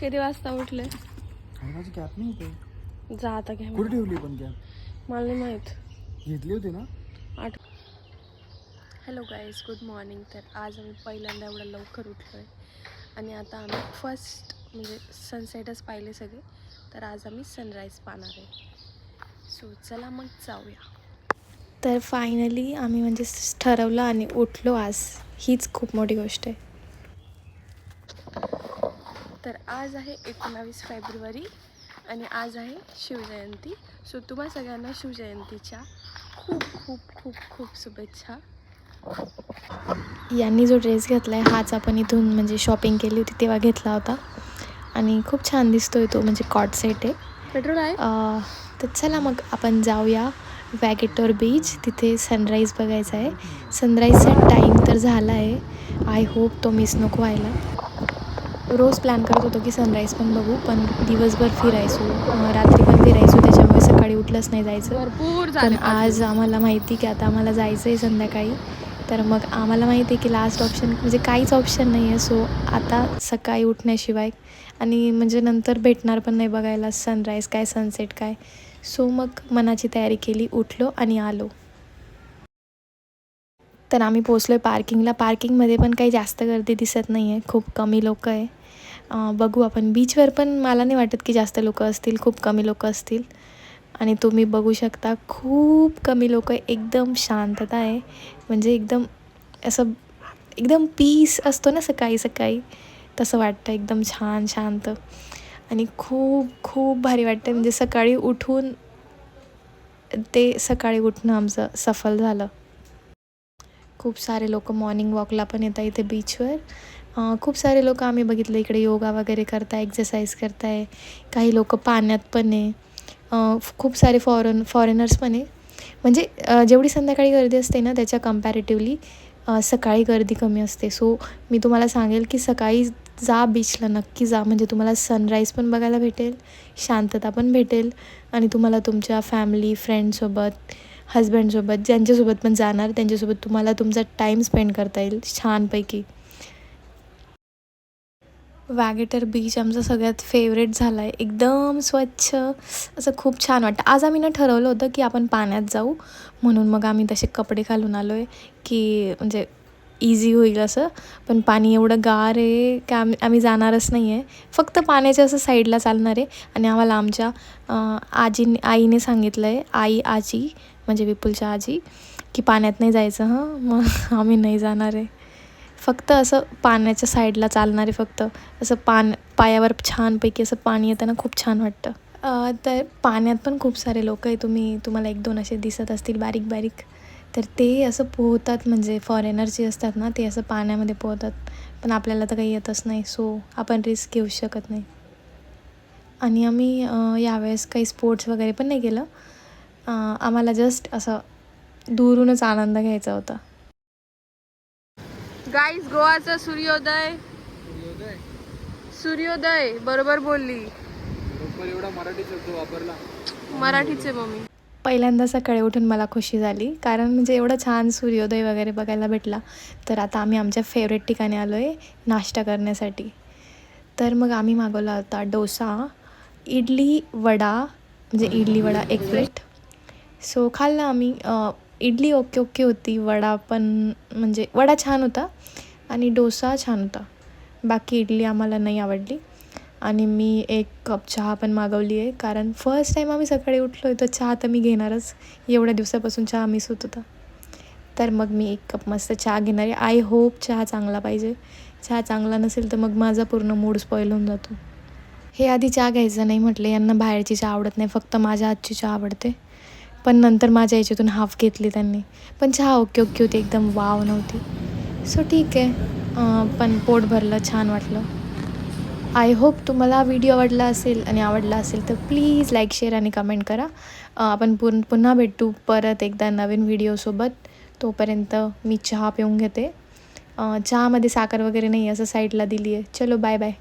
किती वाजता उठले? माझी कॅप नाही इथे. जा आता घ्या. कुठे ठेवली पण कॅप मला नाही माहीत. घेतली होती ना? आठ. हॅलो गाईज गुड मॉर्निंग तर आज आम्ही पहिल्यांदा एवढं लवकर उठलो आहे आणि आता आम्ही फर्स्ट म्हणजे सनसेटच पाहिले सगळे. तर आज आम्ही सनराईज पाहणार आहे. सो चला मग जाऊया. तर फायनली आम्ही म्हणजे ठरवलं आणि उठलो आज. हीच खूप मोठी गोष्ट आहे. तर आज आहे एकोणावीस फेब्रुवारी आणि आज आहे शिवजयंती. सो तुम्हा सगळ्यांना शिवजयंतीच्या खूप खूप खूप खूप शुभेच्छा. यांनी जो ड्रेस घेतला आहे हाच आपण इथून म्हणजे शॉपिंग केली होती तेव्हा घेतला होता. आणि खूप छान दिसतोय तो म्हणजे कॉट सेट आहे. पेट्रोल आहे? तर चला मग आपण जाऊया वॅगेटोर बीच तिथे सनराईज बघायचा आहे. सनराईजचा टाईम तर झाला आहे आय होप तो मिस नको व्हायला. रोज प्लॅन करत होतो की सनराईज पण बघू पण दिवसभर फिरायचो रात्री पण फिरायचो त्याच्यामुळे सकाळी उठलंच नाही जायचं. भरपूर पण आज आम्हाला माहिती की आता आम्हाला जायचं आहे संध्याकाळी. तर मग आम्हाला माहिती आहे की लास्ट ऑप्शन म्हणजे काहीच ऑप्शन नाही आहे सो आता सकाळी उठण्याशिवाय आणि म्हणजे नंतर भेटणार पण नाही बघायला सनराईज काय सनसेट काय. सो मग मनाची तयारी केली उठलो आणि आलो. तर आम्ही पोचलो आहे पार्किंगला पार्किंगमध्ये पण काही जास्त गर्दी दिसत नाही आहे खूप कमी लोक आहे. बघू. आपण बीचवर पण मला नाही वाटत की जास्त लोक असतील खूप कमी लोक असतील. आणि तुम्ही बघू शकता खूप कमी लोक एकदम शांतता आहे. म्हणजे एकदम असं एकदम पीस असतो ना सकाळी सकाळी. तसं वाटतं एकदम छान शांत. आणि खूप खूप भारी वाटतं म्हणजे सकाळी उठून ते सकाळी उठणं आमचं सफल झालं. खूप सारे लोक मॉर्निंग वॉकला पण येतात इथे बीचवर खूप सारे लोक आम्ही बघितलं इकडे योगा वगैरे करताय एक्झरसाईज करताय काही लोक पाण्यात पण आहे. खूप सारे फॉरेन फॉरेनर्स पण आहे. म्हणजे जेवढी संध्याकाळी गर्दी असते ना त्याच्या कम्पॅरेटिवली सकाळी गर्दी कमी असते. सो मी तुम्हाला सांगेल की सकाळी जा बीचला नक्की जा. म्हणजे तुम्हाला सनराईज पण बघायला भेटेल शांतता पण भेटेल आणि तुम्हाला तुमच्या फॅमिली फ्रेंडसोबत हजबंडसोबत ज्यांच्यासोबत पण जाणार त्यांच्यासोबत तुम्हाला तुमचा टाईम स्पेंड करता येईल छानपैकी. वॅगेटर बीच आमचा सगळ्यात फेवरेट झाला आहे एकदम स्वच्छ. असं खूप छान वाटतं. आज आम्ही ना ठरवलं होतं की आपण पाण्यात जाऊ. म्हणून मग आम्ही तसे कपडे घालून आलो आहे की म्हणजे इझी होईल असं. पण पाणी एवढं गार आहे की आम्ही आम्ही जाणारच नाही आहे फक्त पाण्याच्या असं साईडला चालणार आहे. आणि आम्हाला आमच्या आजीने आजी आईने सांगितलं आहे आई आजी म्हणजे विपुलच्या आजी की पाण्यात नाही जायचं हं. मग आम्ही नाही जाणार आहे. फक्त असं पाण्याच्या साईडला चालणारे फक्त असं पान पायावर छानपैकी असं पाणी येताना खूप छान वाटतं. तर पाण्यात पण खूप सारे लोक आहे तुम्ही तुम्हाला एक दोन असे दिसत असतील बारीक बारीक. तर ते असं पोहतात म्हणजे फॉरेनर जे असतात ना ते असं पाण्यामध्ये पोहतात. पण आपल्याला तर काही येतच नाही सो आपण रिस्क घेऊ शकत नाही. आणि आम्ही यावेळेस काही स्पोर्ट्स वगैरे पण नाही केलं. आम्हाला जस्ट असं दुरूनच आनंद घ्यायचा होता. गाईज गोवाचा सूर्योदय. सूर्योदय? बरोबर बोलली. बरोबर एवढा मराठी शब्द वापरला. मराठीचे मम्मी. पहिल्यांदा सकाळी उठून मला खुशी झाली कारण म्हणजे एवढं छान सूर्योदय वगैरे बघायला भेटला. तर आता आम्ही आमच्या फेवरेट ठिकाणी आलो आहे नाश्ता करण्यासाठी. तर मग आम्ही मागवला होता डोसा इडली वडा म्हणजे इडली वडा एक प्लेट. सो खाल्लं आम्ही इडली ओके ओके होती वडा पण म्हणजे वडा छान होता आणि डोसा छान होता. बाकी इडली आम्हाला नाही आवडली. आणि मी एक कप चहा पण मागवली आहे कारण फर्स्ट टाईम आम्ही सकाळी उठलो आहे तर चहा तर मी घेणारच. एवढ्या दिवसापासून चहा मिस होत होता. तर मग मी एक कप मस्त चहा घेणार आहे. आय होप चहा चांगला पाहिजे. चहा चांगला नसेल तर मग माझा पूर्ण मूड स्पॉईल होऊन जातो. हे आधी चहा घ्यायचं नाही म्हटलं यांना बाहेरची चहा आवडत नाही फक्त माझ्या हातची चहा आवडते. पण नंतर माझ्या याच्यातून हाफ घेतली त्यांनी. पण चहा ओके ओके होती एकदम वाव नव्हती. सो ठीक आहे. पण पोट भरलं छान वाटलं. आय होप तुम्हाला व्हिडिओ आवडला असेल आणि आवडला असेल तर प्लीज लाईक शेअर आणि कमेंट करा. आपण पुन पुन्हा भेटू परत एकदा नवीन व्हिडिओसोबत तोपर्यंत मी चहा पिऊन घेते. चहामध्ये साखर वगैरे नाही असं साईडला दिली आहे चलो बाय बाय